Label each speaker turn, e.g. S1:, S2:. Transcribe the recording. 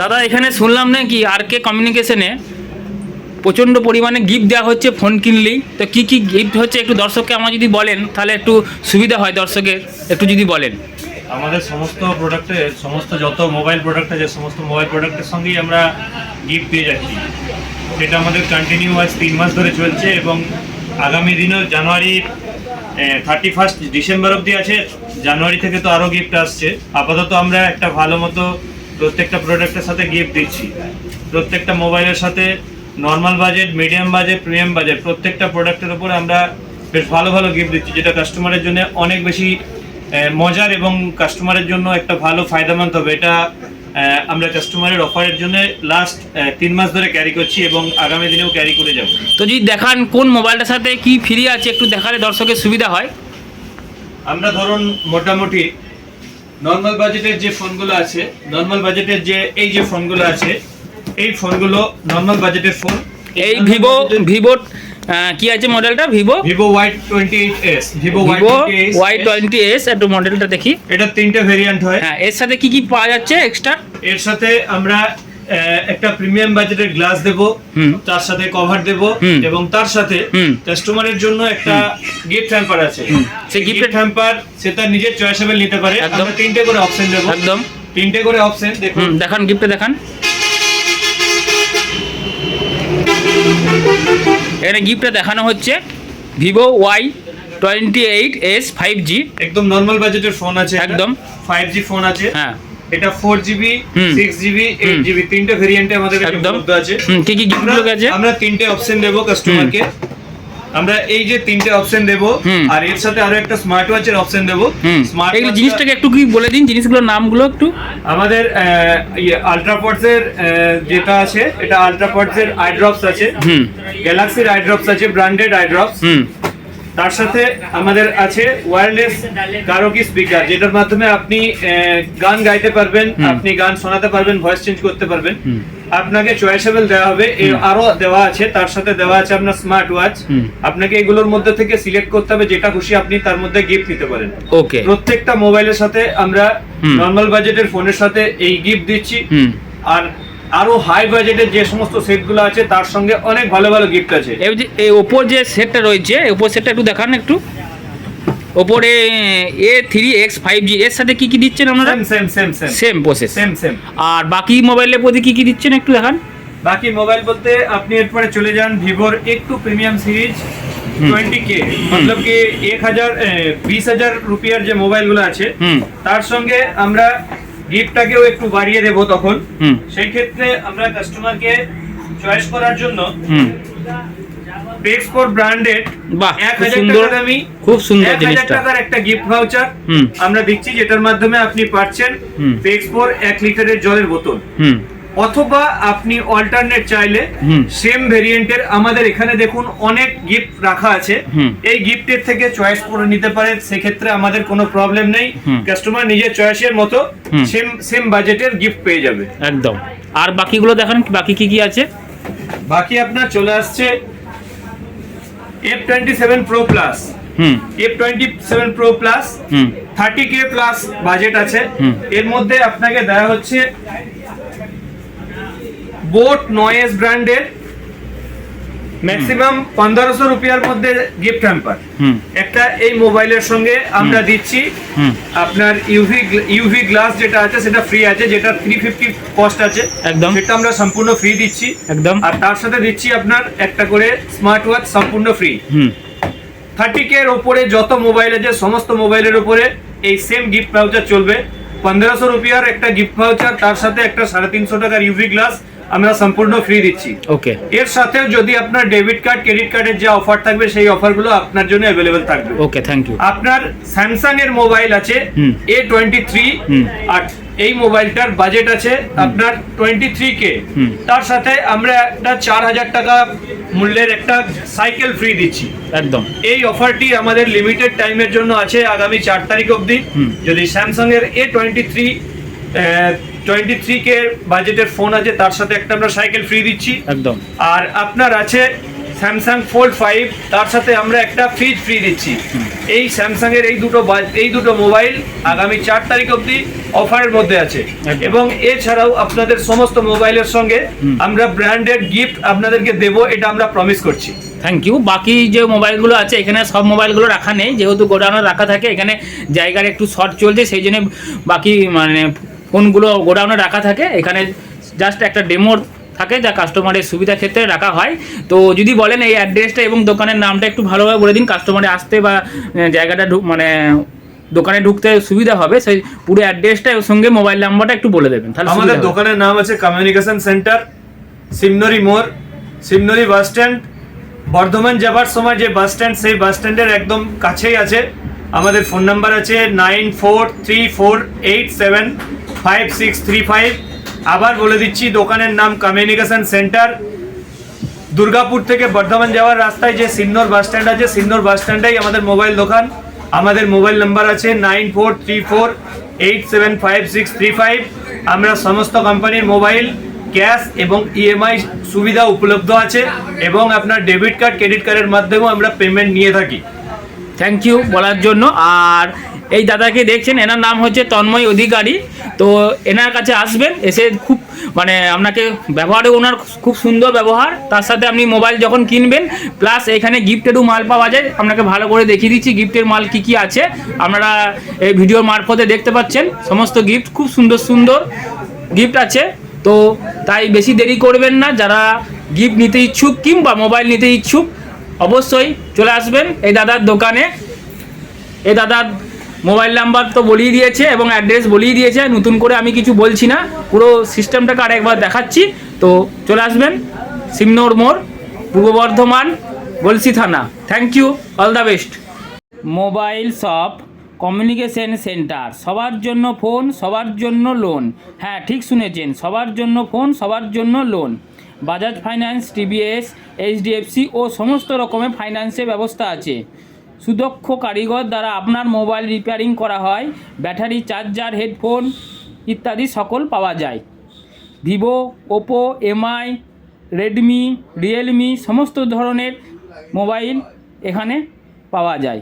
S1: দাদা, এখানে শুনলাম নাকি আর কে কমিউনিকেশনে প্রচণ্ড পরিমাণে গিফট দেওয়া হচ্ছে ফোন কিনলেই। তো কি কি গিফট হচ্ছে একটু দর্শককে আমার যদি বলেন, তাহলে একটু সুবিধা হয় দর্শকের একটু যদি বলেন।
S2: আমাদের সমস্ত প্রোডাক্টের সমস্ত যত মোবাইল প্রোডাক্ট আছে, সমস্ত মোবাইল প্রোডাক্টের সঙ্গেই আমরা গিফট দিয়ে যাচ্ছি। সেটা আমাদের কন্টিনিউ আজ তিন মাস ধরে চলছে এবং আগামী দিনেও জানুয়ারি থার্টি ফার্স্ট ডিসেম্বর অবধি আছে। জানুয়ারি থেকে তো আরও গিফট আসছে। আপাতত আমরা একটা ভালো মতো প্রত্যেকটা প্রোডাক্টের সাথে গিফট দিচ্ছি। প্রত্যেকটা মোবাইলের সাথে normal budget medium budget premium budget প্রত্যেকটা প্রোডাক্টের উপরে আমরা বেশ ভালো ভালো গিফট দিচ্ছি যেটা কাস্টমারের জন্য অনেক বেশি মজার এবং কাস্টমারের জন্য একটা ভালো ফায়দামন্দ হবে। এটা আমরা কাস্টমারের অফারের জন্য লাস্ট তিন মাস ধরে ক্যারি করছি এবং আগামী দিনেও ক্যারি করে যাব।
S1: তো যদি দেখান কোন মোবাইলটার সাথে কি ফ্রি আছে একটু দেখালে দর্শকের সুবিধা হয়।
S2: আমরা ধরুন মোটামুটি নর্মাল বাজেটের যে ফোনগুলো আছে নর্মাল বাজেটের যে এই যে ফোনগুলো আছে এই ফোনগুলো নর্মাল বাজেটের ফোন
S1: এই ভিভো ভিভো কি আছে মডেলটা Vivo
S2: Vivo Y twenty eight S Vivo Y
S1: Vivo Y twenty S একটু মডেলটা দেখি।
S2: এটা তিনটে ভেরিয়েন্ট হয়।
S1: হ্যাঁ এর সাথে কি কি পাওয়া যাচ্ছে এক্সট্রা
S2: এর সাথে আমরা একটা প্রিমিয়াম বাজেটের গ্লাস দেব তার সাথে কভার দেব এবং তার সাথে। কাস্টমারের জন্য একটা গিফট হ্যাম্পার আছে।
S1: সেই
S2: সেই গিফট হ্যাম্পার সে তার নিজের চয়েসেবল নিতে পারে।
S1: একদম।
S2: তিনটে করে অপশন দেব।
S1: একদম।
S2: তিনটে করে অপশন দেখুন।
S1: দেখান গিফটে দেখান। এখানে গিফটে দেখানো হচ্ছে। Vivo Y twenty eight S five G
S2: একদম নর্মাল বাজেটের ফোন আছে
S1: একদম।
S2: ফাইভ জি ফোন আছে।
S1: হ্যাঁ।
S2: এটা ফোর জিবি
S1: হুম।
S2: সিক্স জিবি এইট জিবি তিনটে ভেরিয়েন্টে আমাদের কাছে উপলব্ধ আছে।
S1: কি কি
S2: আমরা-
S1: আছে?
S2: আমরা তিনটে অপশন দেবো কাস্টমারকে আমরা এই যে তিনটে অপশন দেবো আর এর সাথে আরও একটা স্মার্ট ওয়াচের অপশন দেবো। স্মার্ট
S1: এগুলো জিনিসটাকে একটু কি বলে দিন জিনিসগুলোর নামগুলো একটু?
S2: আমাদের আলট্রাপডস এর আহ, যেটা আছে এটা আলট্রাপডস এর আই ড্রপস আছে গ্যালাক্সির আই ড্রপস আছে ব্র্যান্ডেড আই ড্রপস
S1: হুম।
S2: তার সাথে আমাদের আছে ওয়্যারলেস কারোকি স্পিকার যেটার মাধ্যমে আপনি গান গাইতে পারবেন আপনি গান শোনাতে পারবেন ভয়েস চেঞ্জ করতে পারবেন। আপনাকে চয়েসেবল দেওয়া হবে আরও দেওয়া আছে তার সাথে দেওয়া আছে আপনার স্মার্ট ওয়াচ আপনাকে এগুলোর মধ্যে থেকে সিলেক্ট করতে হবে যেটা খুশি আপনি তার মধ্যে গিফট নিতে পারেন।
S1: ওকে
S2: প্রত্যেকটা মোবাইলের সাথে আমরা নর্মাল বাজেটের ফোনের সাথে এই গিফট দিচ্ছি। আর আরও হাই বাজেটের যে সমস্ত সেটগুলো আছে তার সঙ্গে অনেক ভালো ভালো গিফট আছে।
S1: এই যে এই ওপোর যে সেটটা রয়েছে ওপোর সেটটা একটু দেখান একটু। ওপরে A three X five G এর সাথে কি কি দিচ্ছেন আপনারা?
S2: Same same same same
S1: process
S2: same same
S1: আর বাকি মোবাইলের প্রতি কি কি দিচ্ছেন একটু দেখান?
S2: বাকি মোবাইল বলতে আপনি এরপরে চলে যান ভিভোর একটু প্রিমিয়াম সিরিজ টোয়েন্টি কে মতলব কি এক হাজার বিশ হাজার রুপিয়ার যে মোবাইলগুলো আছে তার সঙ্গে আমরা গিফটটাকেও একটু বাড়িয়ে দেব তখন। সেই ক্ষেত্রে আমরা কাস্টমারকে চয়েস করার জন্য
S1: হুম।
S2: পেক্সপোর ব্র্যান্ডেড
S1: বাহ সুন্দর
S2: দামি
S1: খুব সুন্দর জিনিসটা।
S2: টাকার একটা গিফট ভাউচার আমরা দিচ্ছি যেটার মাধ্যমে আপনি পাচ্ছেন। পেক্সপোর এক লিটারের জলের বোতল।
S1: হুম।
S2: অথবা আপনি অল্টারনেট চাইলে সেম ভেরিয়েন্টের আমাদের এখানে দেখুন অনেক গিফট রাখা আছে। এই গিফটের থেকে চয়েস করে নিতে পারেন সেক্ষেত্রে আমাদের কোনো প্রবলেম নেই। কাস্টমার নিজের চয়েসের মতো। সেম সেম বাজেটের গিফট পেয়ে যাবে।
S1: একদম। আর বাকিগুলো দেখান বাকি কি কি আছে?
S2: বাকি আপনার চলে আসছে F twenty seven pro plus
S1: হুম।
S2: F twenty seven pro plus thirty K plus budget আছে। এর মধ্যে আপনাকে দেওয়া হচ্ছে বোট নয়েস ব্র্যান্ডের ম্যাক্সিমাম পনেরোশো রুপিয়ার মধ্যে গিফট হ্যাম্পার। একটা এই মোবাইলের সঙ্গে আমরা দিচ্ছি। আপনার ইউভি ইউভি গ্লাস যেটা আছে সেটা ফ্রি আছে যেটা থ্রি ফিফটি কস্ট আছে।
S1: একদম।
S2: সেটা আমরা সম্পূর্ণ ফ্রি দিচ্ছি।
S1: একদম।
S2: আর তার সাথে দিচ্ছি আপনার একটা করে স্মার্ট ওয়াচ সম্পূর্ণ ফ্রি
S1: হুম।
S2: থার্টি কে এর ওপরে যত মোবাইল আছে সমস্ত মোবাইলের উপরে এই সেম গিফট ভাউচার চলবে। পনেরোশো রুপিয়ার একটা গিফট ভাউচার তার সাথে একটা সাড়ে তিনশো টাকার ইউভি গ্লাস আমরা সম্পূর্ণ ফ্রি দিচ্ছি।
S1: ওকে
S2: এর সাথেও যদি আপনার ডেবিট কার্ড ক্রেডিট কার্ডের যে অফার থাকবে সেই অফারগুলো আপনার জন্য অ্যাভেলেবেল থাকবে।
S1: ওকে থ্যাংক ইউ
S2: আপনার স্যামসাং এর মোবাইল আছে। A twenty three. আর এই মোবাইলটার বাজেট আছে আপনার টোয়েন্টি থ্রি কে। তার সাথে আমরা একটা চার হাজার টাকা মূল্যের একটা সাইকেল ফ্রি দিচ্ছি।
S1: একদম।
S2: এই অফারটি আমাদের লিমিটেড টাইমের জন্য আছে আগামী চার তারিখ অবধি। যদি স্যামসাং এর A twenty three twenty three K বাজেটের ফোন আছে তার সাথে একটা আমরা সাইকেল ফ্রি দিচ্ছি।
S1: একদম।
S2: আর আপনার আছে স্যামসাং ফোল্ড ফাইভ তার সাথে আমরা একটা ফ্রিজ ফ্রি দিচ্ছি। এই স্যামসাং এর এই দুটো এই দুটো মোবাইল আগামী চার তারিখ অবধি অফারের মধ্যে আছে। এবং এছাড়াও আপনাদের সমস্ত মোবাইলের সঙ্গে আমরা ব্র্যান্ডেড গিফট আপনাদেরকে দেবো এটা আমরা প্রমিস করছি।
S1: থ্যাংক ইউ বাকি যে মোবাইলগুলো আছে এখানে সব মোবাইলগুলো রাখা নেই। যেহেতু গোডাউনে রাখা থাকে এখানে জায়গার একটু শর্ট চলছে সেই জন্য বাকি মানে ফোনগুলো গোডাউনে রাখা থাকে? এখানে জাস্ট একটা ডেমোর থাকে যা কাস্টমারের সুবিধা ক্ষেত্রে রাখা হয়। তো যদি বলেন এই অ্যাড্রেসটা এবং দোকানের নামটা একটু ভালোভাবে বলে দিন কাস্টমারে আসতে বা জায়গাটা ঢুক- মানে দোকানে ঢুকতে সুবিধা হবে সেই পুরো অ্যাড্রেসটা সঙ্গে মোবাইল নাম্বারটা একটু বলে দেবেন তাহলে
S2: আমাদের দোকানের নাম আছে কমিউনিকেশন সেন্টার সিমনরি মোড় সিমনরি বাস স্ট্যান্ড বর্ধমান যাবার সময় যে বাস স্ট্যান্ড সেই বাস স্ট্যান্ডের একদম কাছেই আছে। আমাদের ফোন নাম্বার আছে nine four three four eight seven five six three five আবার বলে দিচ্ছি, দোকানের নাম কমিউনিকেশন সেন্টার দুর্গাপুর থেকে বর্ধমান যাওয়ার রাস্তায় যে সিন্নর বাস স্ট্যান্ড আছে, সিন্নর বাস স্ট্যান্ডেই আমাদের মোবাইল দোকান। আমাদের মোবাইল নাম্বার আছে nine four three four eight seven five six three five আমরা সমস্ত কোম্পানির মোবাইল ক্যাশ এবং ইএমআই সুবিধা উপলব্ধ আছে এবং আপনার ডেবিট কার্ড ক্রেডিট কার্ডের মাধ্যমেও আমরা পেমেন্ট নিয়ে থাকি।
S1: থ্যাংক ইউ বলার জন্য। আর এই দাদাকে দেখছেন, এনার নাম হচ্ছে তন্ময় অধিকারী। তো এনার কাছে আসবেন, এসে খুব মানে আপনাকে ব্যবহারে ওনার খুব সুন্দর ব্যবহার। তার সাথে আপনি মোবাইল যখন কিনবেন, প্লাস এখানে গিফটেরও মাল পাওয়া যায়। আপনাকে ভালো করে দেখিয়ে দিচ্ছি গিফটের মাল কি কি আছে। আপনারা এই ভিডিওর মারফতে দেখতে পাচ্ছেন, সমস্ত গিফট খুব সুন্দর সুন্দর গিফট আছে। তো তাই বেশি দেরি করবেন না, যারা গিফট নিতে ইচ্ছুক কিংবা মোবাইল নিতে ইচ্ছুক, অবশ্যই চলে আসবেন এই দাদার দোকানে। এই দাদার মোবাইল নাম্বার তো বলিয়ে দিয়েছে এবং অ্যাড্রেস বলিয়ে দিয়েছে, নতুন করে আমি কিছু বলছি না। পুরো সিস্টেমটাকে আরেকবার দেখাচ্ছি। তো চলে আসবেন, সিমনোর মোড়, পূর্ব বর্ধমান গলসি থানা। Thank you all the best mobile shop communication centre সবার জন্য ফোন সবার জন্য লোন হ্যাঁ ঠিক শুনেছেন, সবার জন্য ফোন সবার জন্য loan Bajaj finance TVS HDFC ও সমস্ত রকমের ফাইন্যান্সের ব্যবস্থা আছে। সুদক্ষ কারিগর দ্বারা আপনার মোবাইল রিপেয়ারিং করা হয়, ব্যাটারি চার্জার, হেডফোন ইত্যাদি সকল পাওয়া যায়। Vivo, Oppo, MI, Redmi, Realme, সমস্ত ধরনের মোবাইল এখানে পাওয়া যায়।